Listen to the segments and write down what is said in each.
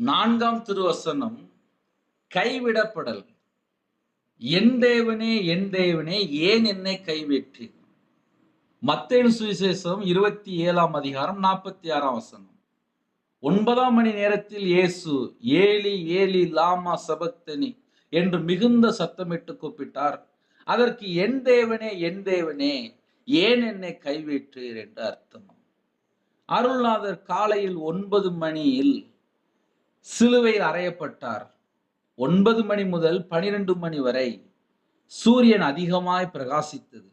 நான்காம் திருவசனம் கைவிடப்படல். என் தேவனே என் தேவனே ஏன் என்னை கைவிட்டு? மத்தேன் சுவிசேஷம் இருபத்தி ஏழாம் அதிகாரம் நாற்பத்தி ஆறாம் வசனம். ஒன்பதாம் மணி நேரத்தில் இயேசு ஏலி ஏலி லாமா சபக்தனி என்று மிகுந்த சத்தமிட்டு கூப்பிட்டார். அதற்கு என் தேவனே என் தேவனே ஏன் என்னை கைவிட்டீர்? என்று அர்த்தம். அருள்நாதர் காலையில் ஒன்பது மணியில் சிலுவையில் அறையப்பட்டார். ஒன்பது மணி முதல் பனிரெண்டு மணி வரை சூரியன் அதிகமாய் பிரகாசித்தது.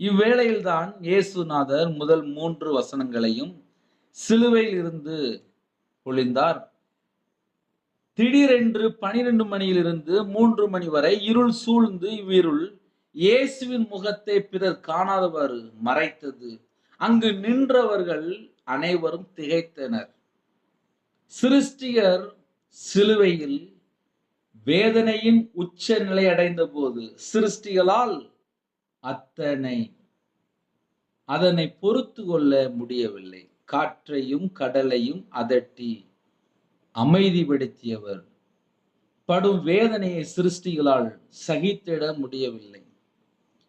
இவ்வேளையில்தான் இயேசுநாதர் முதல் மூன்று வசனங்களையும் சிலுவையில் இருந்து பொழிந்தார் திடீரென்று பனிரெண்டு மணியிலிருந்து மூன்று மணி வரை இருள் சூழ்ந்து இவ்விருள் இயேசுவின் முகத்தை பிறர் காணாதவாறு மறைத்தது. அங்கு நின்றவர்கள் அனைவரும் திகைத்தனர். சிருஷ்டிகர் சிலுவையில் வேதனையின் உச்ச நிலை அடைந்த போது சிருஷ்டிகளால் அத்தனை அதனை பொறுத்து கொள்ள முடியவில்லை. காற்றையும் கடலையும் அதட்டி அமைதிப்படுத்தியவர். படும் வேதனையை சிருஷ்டிகளால் சகித்திட முடியவில்லை.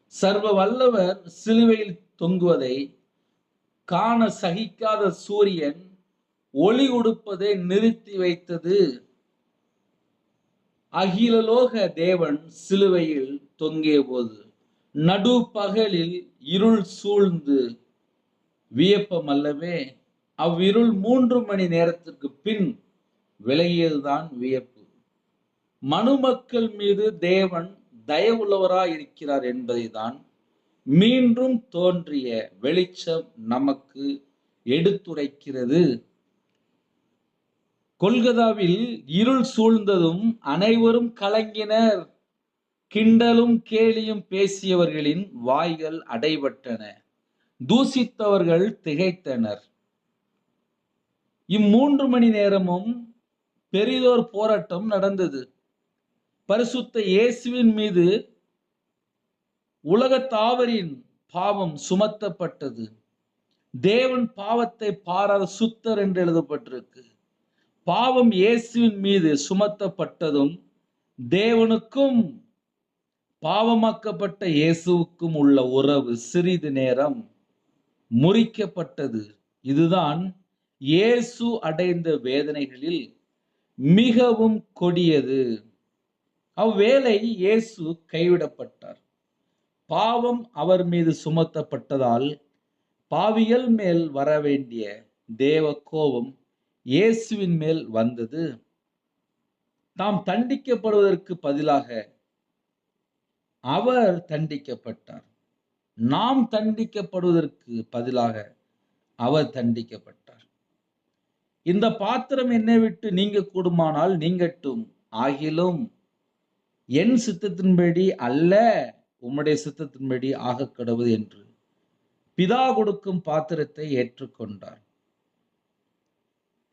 சர்வ வல்லவர் சிலுவையில் தொங்குவதை காண சகிக்காத சூரியன் ஒளி உடுப்பதை நிறுத்தி வைத்தது. அகிலலோக தேவன் சிலுவையில் தொங்கிய போது நடு பகலில் இருள் சூழ்ந்து வியப்பம் அல்லவே அவ்விருள் மூன்று மணி நேரத்திற்கு பின் விலகியதுதான் வியப்பு. மனுமக்கள் மீது தேவன் தயவுள்ளவராய் இருக்கிறார் என்பதைதான் மீண்டும் தோன்றிய வெளிச்சம் நமக்கு எடுத்துரைக்கிறது. கொல்கதாவில் இருள் சூழ்ந்ததும் அனைவரும் கலங்கினர் கிண்டலும் கேலியும் பேசியவர்களின் வாய்கள் அடைபட்டன. தூசித்தவர்கள் திகைத்தனர். இம்மூன்று மணி நேரமும் பெரிதோர் போராட்டம் நடந்தது. பரிசுத்த இயேசுவின் மீது உலகத்தாவரின் பாவம் சுமத்தப்பட்டது. தேவன் பாவத்தை பாராத சுத்தர் என்று எழுதப்பட்டிருக்கு. பாவம் இயேசுவின் மீது சுமத்தப்பட்டதும் தேவனுக்கும் பாவமாக்கப்பட்ட இயேசுவுக்கும் உள்ள உறவு சிறிது நேரம் முறிக்கப்பட்டது. இதுதான் இயேசு அடைந்த வேதனைகளில் மிகவும் கொடியது. அவ்வேளை இயேசு கைவிடப்பட்டார். பாவம் அவர் மீது சுமத்தப்பட்டதால் பாவிகள் மேல் வர வேண்டிய தேவ கோபம் இயேசுவின் மேல் வந்தது. தாம் தண்டிக்கப்படுவதற்கு பதிலாக அவர் தண்டிக்கப்பட்டார். நாம் தண்டிக்கப்படுவதற்கு பதிலாக அவர் தண்டிக்கப்பட்டார். இந்த பாத்திரம் என்னை விட்டு நீங்க கூடுமானால் நீங்கட்டும். ஆகிலும் என் சித்தத்தின்படி அல்ல உம்முடைய சித்தத்தின்படி ஆக கடவுது என்று. பிதா கொடுக்கும் பாத்திரத்தை ஏற்றுக்கொண்டார்.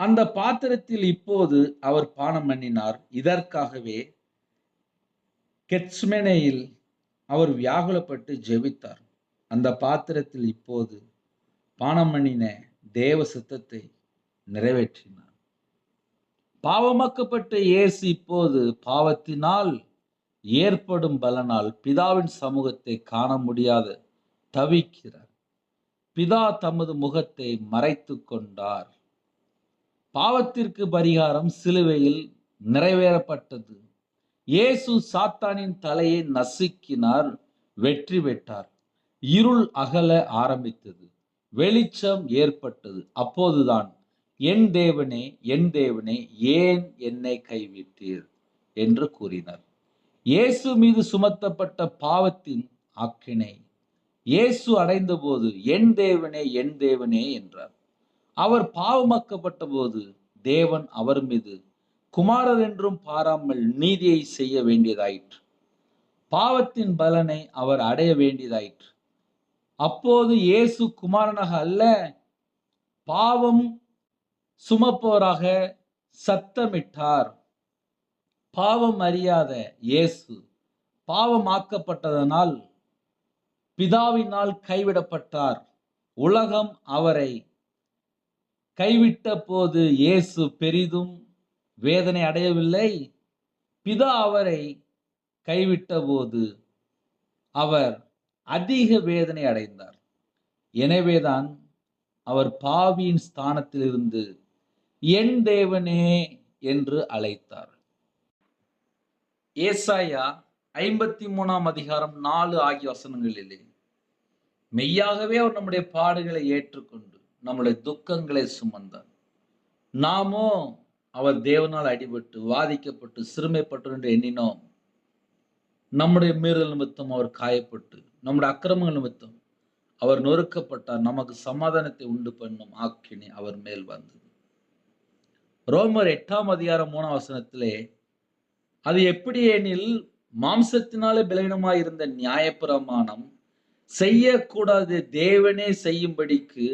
அந்த பாத்திரத்தில் இப்போது அவர் பானம் பண்ணினார். இதற்காகவே கெட்ஸ்மெனையில் அவர் வியாகுலப்பட்டு ஜெபித்தார். அந்த பாத்திரத்தில் இப்போது பானம் பண்ணின தேவ சித்தத்தை நிறைவேற்றினார். பாவமாக்கப்பட்ட இயேசு இப்போது பாவத்தினால் ஏற்படும் பலனால் பிதாவின் சமூகத்தை காண முடியாத தவிக்கிறார். பிதா தமது முகத்தை மறைத்து கொண்டார். பாவத்திற்கு பரிகாரம் சிலுவையில் நிறைவேறப்பட்டது. இயேசு சாத்தானின் தலையை நசுக்கினார் வெற்றி பெற்றார். இருள் அகல ஆரம்பித்தது. வெளிச்சம் ஏற்பட்டது. அப்போதுதான் என் தேவனே என் தேவனே ஏன் என்னை கைவிட்டீர்? என்று கூறினார். இயேசு மீது சுமத்தப்பட்ட பாவத்தின் ஆக்கினை இயேசு அடைந்தபோது என் தேவனே என் தேவனே என்றார். அவர் பாவமாக்கப்பட்ட போது தேவன் அவர் மீது குமாரர் என்றும் பாராமல் நீதியை செய்ய வேண்டியதாயிற்று. பாவத்தின் பலனை அவர் அடைய வேண்டியதாயிற்று. அப்போது இயேசு குமாரனாக அல்ல பாவம் சுமப்பவராக சத்தமிட்டார். பாவம் அறியாத இயேசு பாவமாக்கப்பட்டதனால் பிதாவினால் கைவிடப்பட்டார். உலகம் அவரை கைவிட்ட போது இயேசு பெரிதும் வேதனை அடையவில்லை. பிதா அவரை கைவிட்டபோது அவர் அதிக வேதனை அடைந்தார். எனவேதான் அவர் பாவியின் ஸ்தானத்திலிருந்து என் தேவனே என்று அழைத்தார். ஏசாயா ஐம்பத்தி மூணாம் அதிகாரம் நாலு ஆகிய வசனங்களிலே மெய்யாகவே அவர் நம்முடைய பாடுகளை ஏற்றுக்கொண்டு நம்முடைய துக்கங்களை சுமந்தார். நாமோ அவர் தேவனால் அடிபட்டு வாதிக்கப்பட்டு சிறுமைப்பட்டு என்று எண்ணினோம். நம்முடைய மீறல் நிமித்தம் அவர் காயப்பட்டு நம்முடைய அக்கிரமங்கள் நிமித்தம் அவர் நொறுக்கப்பட்டார். நமக்கு சமாதானத்தை உண்டு பண்ணும் ஆக்கினி அவர் மேல் வந்தது. ரோமர் எட்டாம் அதிகாரம் மூணாம் வசனத்திலே அது எப்படி எனில் மாம்சத்தினாலே பலவீனமாக இருந்த நியாயப்பிரமாணம் செய்யக்கூடாது தேவனே செய்யும்படிக்கு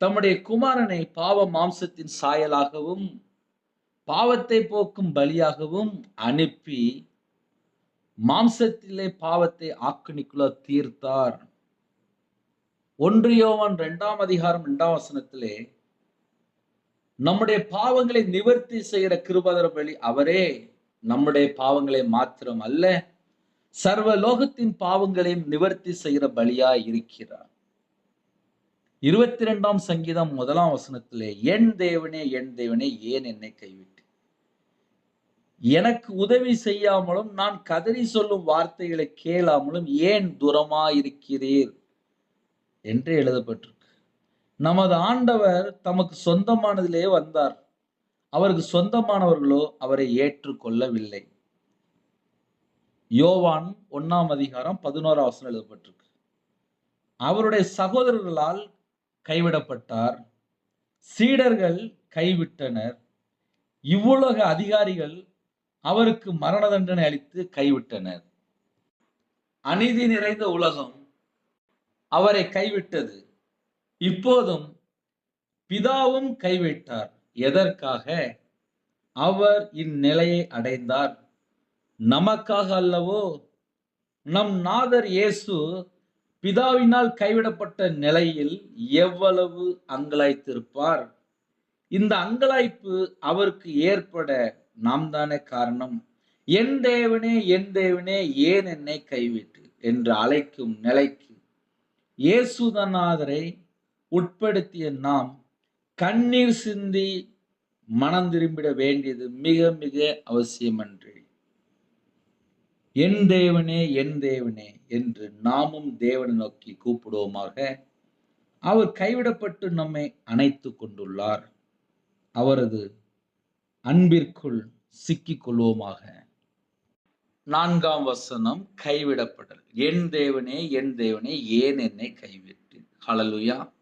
தம்முடைய குமாரனை பாவ மாம்சத்தின் சாயலாகவும் பாவத்தை போக்கும் பலியாகவும் அனுப்பி மாம்சத்திலே பாவத்தை ஆக்கணிக்குள்ள தீர்த்தார். ஒன்றியோவன் இரண்டாம் அதிகாரம் இரண்டாம் வசனத்திலே நம்முடைய பாவங்களை நிவர்த்தி செய்கிற கிருபதர பலி அவரே. நம்முடைய பாவங்களை மாத்திரம் அல்ல சர்வ லோகத்தின் பாவங்களையும் நிவர்த்தி செய்கிற பலியா இருக்கிறார். இருபத்தி ரெண்டாம் சங்கீதம் முதலாம் வசனத்திலே என் தேவனே என் தேவனே ஏன் என்னை கைவிட்டு எனக்கு உதவி செய்யாமலும் நான் கதறி சொல்லும் வார்த்தைகளை கேளாமலும் ஏன் தூரமாயிருக்கிறீர்? என்று எழுதப்பட்டிருக்கு. நமது ஆண்டவர் தமக்கு சொந்தமானதிலே வந்தார். அவருக்கு சொந்தமானவர்களோ அவரை ஏற்றுக்கொள்ளவில்லை. யோவான் ஒன்னாம் அதிகாரம் பதினோராம் வசனம் எழுதப்பட்டிருக்கு. அவருடைய சகோதரர்களால் கைவிடப்பட்டார். சீடர்கள் கைவிட்டனர். இவ்வுலக அதிகாரிகள் அவருக்கு மரண தண்டனை அளித்து கைவிட்டனர். அநீதி நிறைந்த உலகம் அவரை கைவிட்டது. இப்போதும் பிதாவும் கைவிட்டார். எதற்காக? அவர் இந்நிலையை அடைந்தார். நமக்காக அல்லவோ நம் நாதர் இயேசு பிதாவினால் கைவிடப்பட்ட நிலையில் எவ்வளவு அங்கலாய்த்திருப்பார்? இந்த அங்கலாய்ப்பு அவருக்கு ஏற்பட நாம் தானே காரணம். என் தேவனே என் தேவனே ஏன் என்னை கைவிட்டு? என்று அழைக்கும் நிலைக்கு இயேசுதநாதரை உட்படுத்திய நாம் கண்ணீர் சிந்தி மனம் திரும்பிட வேண்டியது மிக மிக அவசியமன்றி. என் தேவனே என் தேவனே என்று நாமும் தேவனை நோக்கி கூப்பிடுவோமாக. அவர் கைவிடப்பட்டு நம்மை அணைத்து கொண்டுள்ளார். அவரது அன்பிற்குள் சிக்கிக் கொள்வோமாக. நான்காம் வசனம் கைவிடப்படல். என் தேவனே என் தேவனே ஏன் என்னை கைவிட்டு ஹலலுயா